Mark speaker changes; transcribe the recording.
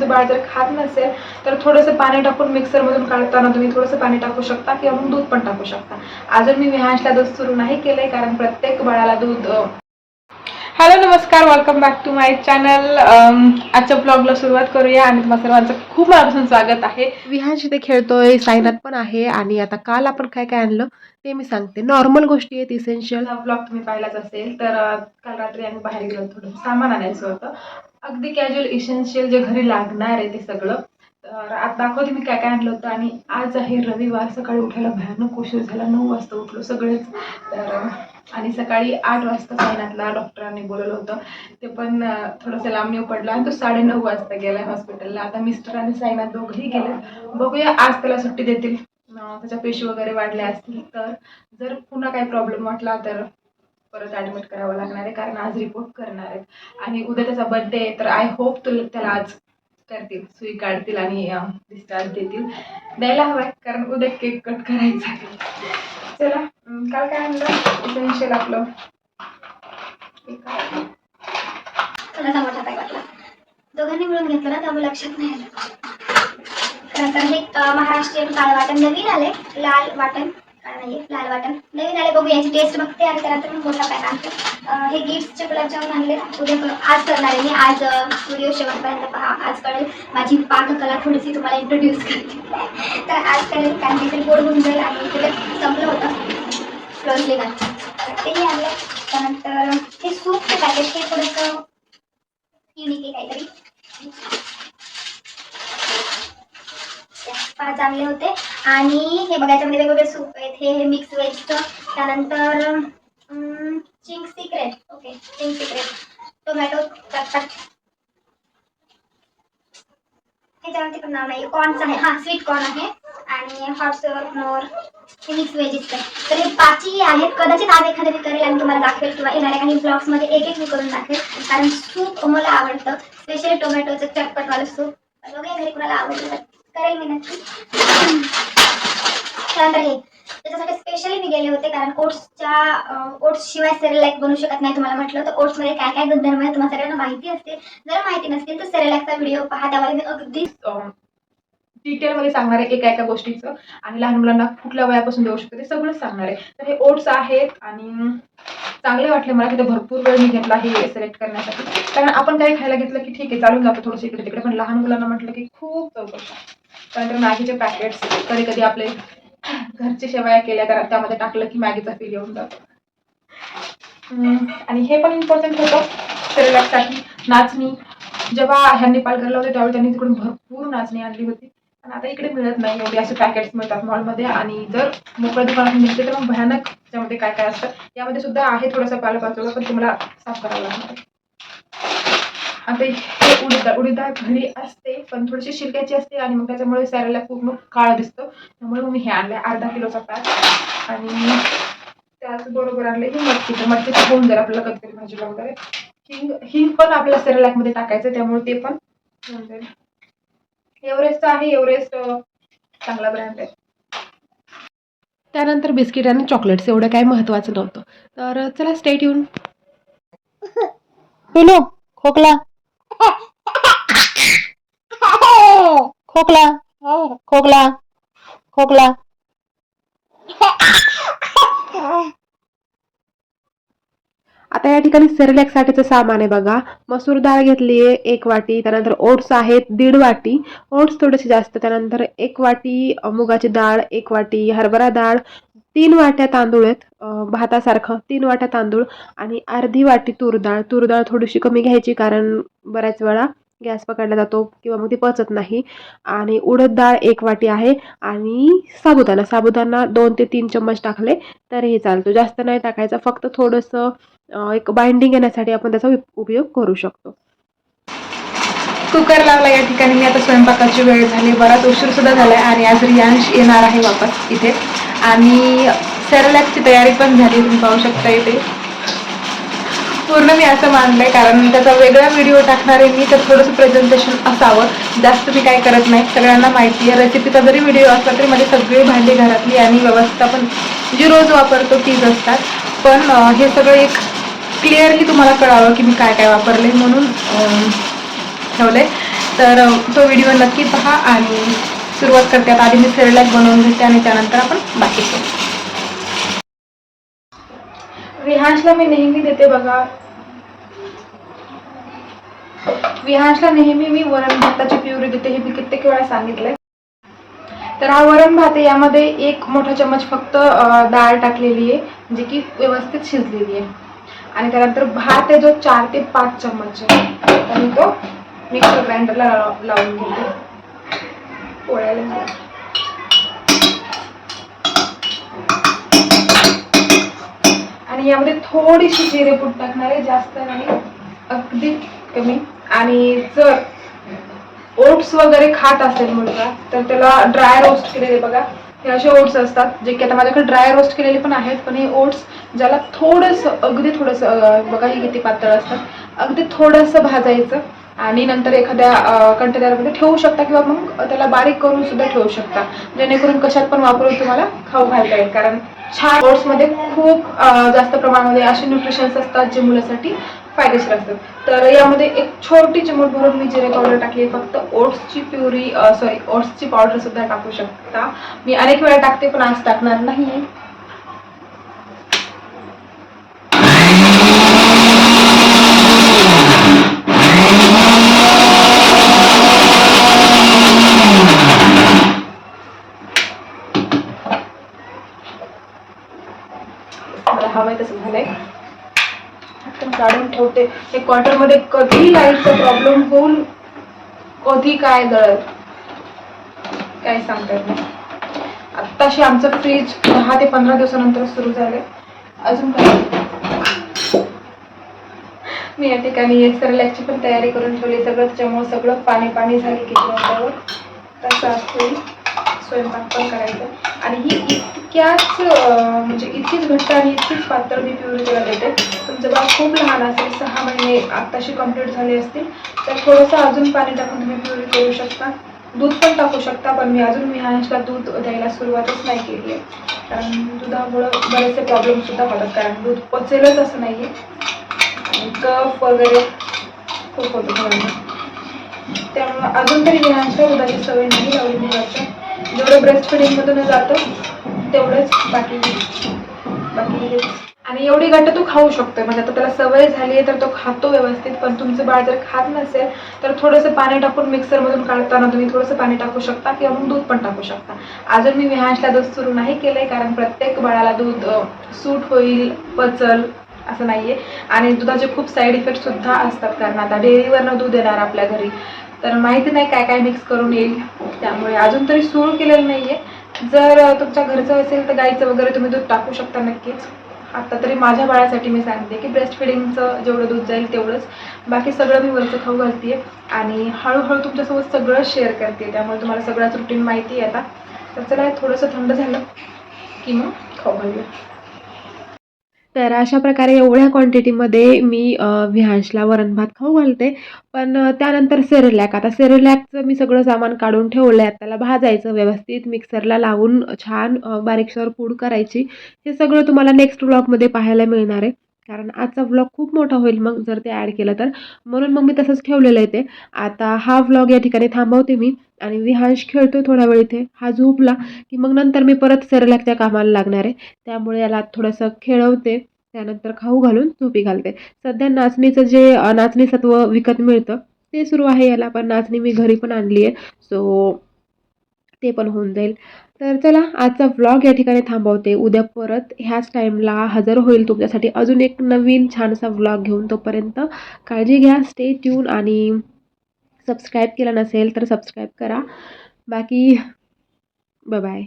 Speaker 1: तुमचं बाळ जर खात नसेल तर थोडंसं पाणी टाकून मिक्सरमधून काढताना तुम्ही थोडंसं पाणी टाकू शकता किंवा मग दूध पण टाकू शकता. अजून मी विहांशला दूध सुरू नाही केलंय कारण प्रत्येक बाळाला दूध हॅलो नमस्कार welcome back to my channel आजच्या ब्लॉगला सुरुवात करूया आणि तुम्हा सर्वांचं खूप मनापासून स्वागत आहे.
Speaker 2: विहांश इथे खेळतोय साईनाथ पण आहे आणि आता काल आपण काय काय आणलं ते मी सांगते. नॉर्मल गोष्टी आहेत इसेन्शियल
Speaker 1: ब्लॉग तुम्ही पाहिलाच असेल तर काल रात्री आम्ही बाहेर गेलो थोडं सामान आणायचं होतं. अगदी कॅज्युअल इसेन्शियल जे घरी लागणार आहे ते सगळं. तर आज दाखवते मी काय काय आणलं होतं आणि आज आहे रविवार सकाळी उठायला भयानक उशीर झाला नऊ वाजता उठलो सगळेच. तर आणि सकाळी आठ वाजता सायनातला डॉक्टरांनी बोलवलं होतं. ते पण थोडंसं लांब पडला आणि तो साडेनऊ वाजता गेलाय हॉस्पिटलला. आता मिस्टर आणि सायनाथ दोघंही गेले. बघूया आज त्याला सुट्टी देतील. त्याच्या पेशी वगैरे वाढल्या असतील तर. जर पुन्हा काही प्रॉब्लेम वाटला तर परत ॲडमिट करावं लागणार आहे कारण आज रिपोर्ट करणार आहेत. आणि उद्या त्याचा बर्थडे आहे तर आय होप तुला त्याला आज करतील सुई काढतील आणि डिस्चार्ज देतील. द्यायला हवाय कारण उद्या केक कट करायचा चला काल काय म्हणलं? इसेन्शियल आपलं. हे काय?
Speaker 3: वाटला. दोघांनी मिळून घेतलं ना त्यामुळे लक्षात नाही आलं. खरं तर हे महाराष्ट्रीयन काळ वाटण नवीन आले लाल वाटण. नाहीये लाल वाटण. नवीन आले बघू याची टेस्ट बघते आणि त्यानंतर मी मोठा पॅक आणतो हे गिफ्टचे गुलाबजामुन आणले उद्या आज करणार आहे मी. आज व्हिडिओ शेवटपर्यंत पहा आज कळेल. माझी पाककला थोडीशी तुम्हाला इंट्रोड्यूस करते. तर आज कळेल कारण काहीतरी गोड होऊन जाईल आणि तिथे संपलं होतं. क्लोजली तेही आणलं त्यानंतर हे सूपचे पॅकेट हे थोडंसं युनिक आहे काहीतरी. पाच चांगले होते. आणि हे बघा याच्यामध्ये वेगवेगळे सूप आहेत. हे मिक्स वेजचं त्यानंतर Ching secret okay Ching secret tomato चटपट. ह्याच्यावरती पण नाव नाही कॉर्नचं आहे. हा स्वीट कॉर्न आहे. आणि हॉट फ्लोअर हे मिक्स व्हेजीचं आहे. तर हे पाचही आहेत. कदाचित आज एखादं मी करेल आणि तुम्हाला दाखवेल किंवा येणाऱ्या काही ब्लॉग्समध्ये एक एक मी करून दाखवेल. कारण सूप मला आवडतं. स्पेशली टोमॅटोचं चटपटवालं सूप. बघा घरी कुणाला आवडलं करेल मी नक्की. त्याच्यासाठी स्पेशली मी गेले होते कारण ओट्सच्या ओट्स शिवाय सेरेलॅक बनवू शकत नाही तुम्हाला म्हटलं तर ओट्समध्ये काय काय गुणधर्म आहे तुम्हाला सगळ्यांना माहिती असते जर माहिती नसतील तर सेरेलॅकचा व्हिडिओ पहा. त्यामध्ये मी अगदी
Speaker 1: डिटेलमध्ये सांगणार आहे एका एका गोष्टीचं. आणि लहान मुलांना कुठल्या वयापासून देऊ शकतो ते सगळं सांगणार आहे. तर हे ओट्स आहेत आणि चांगले वाटले मला तिथे भरपूर वेळ मी घेतला हे सिलेक्ट करण्यासाठी. कारण आपण काही खायला घेतलं की ठीक आहे चालून जातो थोडंसं इकडे तिकडे पण लहान मुलांना म्हटलं की खूप चौकशी त्यानंतर मॅगीचे पॅकेट्स कधी कधी आपले घरचे शेवया केल्या तर त्यामध्ये टाकलं की मॅगीचा फील येऊन जातो. आणि हे पण इम्पॉर्टंट होतं शरीरासाठी. नाचणी. जेव्हा ह्यांनी पालघरला होते त्यावेळी त्यांनी तिकडून भरपूर नाचणी आणली होती. पण आता इकडे मिळत नाही एवढे असे पॅकेट्स मिळतात मॉलमध्ये आणि जर मोकळ्या दुकानातून मिळते तर मग भयानक त्यामध्ये काय काय असतं. यामध्ये सुद्धा आहे थोडासा पालपाचोळा पण तुम्हाला साफ करावं लागणार आता हे उडीद उडीद घरी असते पण थोडीशी शिरक्याची असते आणि मग त्याच्यामुळे सॅरेला पूर्ण काळं दिसतं. त्यामुळे मग मी हे आणलं अर्धा किलोचा पॅक. आणि त्याचबरोबर आणलं ही मटकीचं. मटकीचं होऊन जाईल आपल्याला कधीतरी भाजीला वगैरे. हिंग हिंग पण आपल्या सेरेलॅकमध्ये टाकायचं त्यामुळे ते पण होऊन जाईल. एव्हरेस्टचं आहे एव्हरेस्ट चांगला ब्रँड आहे.
Speaker 2: त्यानंतर बिस्किट आणि चॉकलेट्स एवढं काही महत्त्वाचं नव्हतं. तर चला स्टेट येऊन खोकला. खोकला. खोकला. खोकला. आता या ठिकाणी सेरेलॅकसाठीचं सामान आहे बघा. मसूर डाळ घेतली आहे एक वाटी. त्यानंतर ओट्स आहेत दीड वाटी. ओट्स थोडेसे जास्त. त्यानंतर एक वाटी मुगाची डाळ एक वाटी हरभरा डाळ तीन वाट्या तांदूळ आहेत भातासारखं तीन वाट्या तांदूळ आणि अर्धी वाटी तूरडाळ. तूरडाळ थोडीशी कमी घ्यायची कारण बऱ्याच वेळा गॅस पकडला जातो किंवा मग ती पचत नाही. आणि उडद डाळ एक वाटी आहे आणि साबुदाणा. साबुदाणा दोन ते तीन चम्मच टाकले तरीही चालतो. जास्त नाही टाकायचं फक्त थोडंसं एक बाइंडिंग येण्यासाठी आपण त्याचा उपयोग करू शकतो.
Speaker 1: कुकर लावला या ठिकाणी. मी आता स्वयंपाकाची वेळ झाली. बराच उशीर सुद्धा झालाय आणि आज रियांश येणार आहे वापस इथे. आणि सरलॅकची तयारी पण झाली तुम्ही पाहू शकता इथे. पूर्ण मी असं मानलं आहे कारण त्याचा वेगळा व्हिडिओ टाकणार आहे मी तर थोडंसं प्रेझेंटेशन असावं. जास्त मी काय करत नाही सगळ्यांना माहिती आहे. रेसिपीचा जरी व्हिडिओ असला तरी माझी सगळी भांडी घरातली आणि व्यवस्था पण जी रोज वापरतो तीच असतात. पण हे सगळं एक क्लिअरली तुम्हाला कळावं की मी काय काय वापरले म्हणून ठेवले तर तो व्हिडिओ नक्की पहा आणि सुरुवात करते. आता आधी मी सेरेलॅक बनवून घेते आणि त्यानंतर आपण बाकीचं विहांशला मी नेहमी देते बघा. विहांशला नेहमी मी वरण भाताची प्युरी देते. हे मी कित्येक वेळा सांगितलंय. तर हा वरण भात आहे. यामध्ये एक मोठा चम्मच फक्त डाळ टाकलेली आहे जी की व्यवस्थित शिजलेली आहे. आणि त्यानंतर भात आहे जो चार ते पाच चम्मच आहे. तर मी तो मिक्सर ग्राइंडरला लावून घेते. पोळ्याला घ्या आणि यामध्ये थोडीशी जिरेपूड टाकणार आहे जास्त नाही अगदी कमी. आणि जर ओट्स वगैरे खात असेल मुलगा तर त्याला ड्राय रोस्ट केलेले बघा. हे असे ओट्स असतात जे की आता माझ्याकडे ड्राय रोस्ट केलेले पण आहेत पण हे ओट्स ज्याला थोडंसं अगदी थोडंसं बघा हे किती पातळ असतात. अगदी थोडंसं भाजायचं. आणि नंतर एखाद्या कंटेनरमध्ये ठेवू शकता किंवा मग त्याला बारीक करून सुद्धा ठेवू शकता. जेणेकरून कशात पण वापरून तुम्हाला खाऊ घालता येईल. कारण छान ओट्समध्ये खूप जास्त प्रमाणामध्ये असे न्यूट्रिशन्स असतात जे मुलासाठी फायदेशीर असतात. तर यामध्ये एक छोटी चिमूट भरून मी जिरे पावडर टाकली फक्त ओट्सची प्युरी सॉरी ओट्सची पावडर सुद्धा टाकू शकता. मी अनेक वेळा टाकते पण आज टाकणार नाही मला हवंय तसं झालंय पटकन काढून ठेवते. हे क्वार्टरमध्ये कधी लाईटचा प्रॉब्लेम होऊन कधी काय दळत काय सांगता येत नाही. आत्ताशी आमचं फ्रीज दहा ते पंधरा दिवसानंतर सुरू झाले अजून काय? मी या ठिकाणी एक पण तयारी करून ठेवली. सगळं त्याच्यामुळे सगळं पाणी पाणी झाले किचन तसं असतो स्वयंपाक पण करायचं. आणि ही इतक्याच म्हणजे इतकीच घट्ट आणि इतकीच पातळ मी प्युरी देते. तुमचं बाळ खूप लहान असेल सहा महिने आत्ताशी कंप्लीट झाले असतील तर थोडंसं अजून पाणी टाकून तुम्ही प्युरी करू शकता. दूध पण टाकू शकता पण मी अजून विहांशला दूध द्यायला सुरुवातच नाही केली आहे. कारण दुधामुळं बरेचसे प्रॉब्लेमसुद्धा होतात कारण दूध पचेलच असं नाही आहे आणि कफ वगैरे खूप होतो मुलांना. त्यामुळं अजून तरी विहांशला दुधाची सवय नाही लावली मुलाच्या जेवढं ब्रेस्ट फिडिंगमधून जातं तेवढंच बाकी बाकी आणि एवढी घट्ट तो खाऊ शकतोय. म्हणजे आता त्याला सवय झाली आहे तर तो खातो व्यवस्थित पण तुमचं बाळ जर खात नसेल तर थोडंसं पाणी टाकून मिक्सरमधून काढताना तुम्ही थोडंसं पाणी टाकू शकता किंवा मग दूध पण टाकू शकता. अजून मी विहांशला दूध सुरू नाही केलंय कारण प्रत्येक बाळाला दूध सूट होईल पचल असं नाहीये. आणि दुधाचे खूप साईड इफेक्ट सुद्धा असतात कारण आता डेअरीवरनं दूध येणार आपल्या घरी. तर माहिती नाही काय काय मिक्स करून येईल. त्यामुळे अजून तरी सुरू केलेलं नाहीये. जर तुमच्या घरचं असेल तर गाईचं वगैरे तुम्ही दूध टाकू शकता नक्कीच. आता तरी माझ्या बाळासाठी मी सांगते की ब्रेस्ट फिडिंगचं जेवढं दूध जाईल तेवढंच. बाकी सगळं मी वरचं खाऊ घालते आणि हळूहळू तुमच्यासोबत सगळं शेअर करते. त्यामुळे तुम्हाला सगळ्याच रुटीन माहिती आहे आता. तर चला थोडंसं थंड झालं की मग खाऊ घालूया.
Speaker 2: तर अशा प्रकारे एवढ्या क्वांटिटीमध्ये मी अ, विहांशला वरण भात खाऊ घालते. पण त्यानंतर सेरेलॅक आता सेरेलॅकचं मी सगळं सामान काढून ठेवलं आहे त्याला भाजायचं व्यवस्थित. मिक्सरला लावून छान बारीकशावर बारीकसर पूड करायची. हे सगळं तुम्हाला नेक्स्ट ब्लॉगमध्ये पाहायला मिळणार आहे. कारण आजचा व्लॉग खूप मोठा होईल मग जर ते ॲड केलं तर. म्हणून मग मी तसंच ठेवलेलं आहे ते. आता हा व्लॉग या ठिकाणी थांबवते मी. आणि विहांश खेळतो थोडा वेळ इथे. हा झोपला की मग नंतर मी परत सेरेलॅकच्या कामाला लागणार आहे. त्यामुळे याला थोडंसं खेळवते. त्यानंतर खाऊ घालून झोपी घालते. सध्या नाचणीचं जे नाचणी सत्व विकत मिळतं ते सुरू आहे याला. पण नाचणी मी घरी पण आणली आहे. सो ते पण होऊन जाईल. तर चला आजचा व्लॉग या ठिकाणी थांबवते. उद्या परत ह्याच टाईमला हजर होईल तुमच्यासाठी अजून एक नवीन छानसा व्लॉग घेऊन तोपर्यंत काळजी घ्या स्टे ट्यून आणि सबस्क्राईब केलं नसेल तर सबस्क्राईब करा. बाकी बाय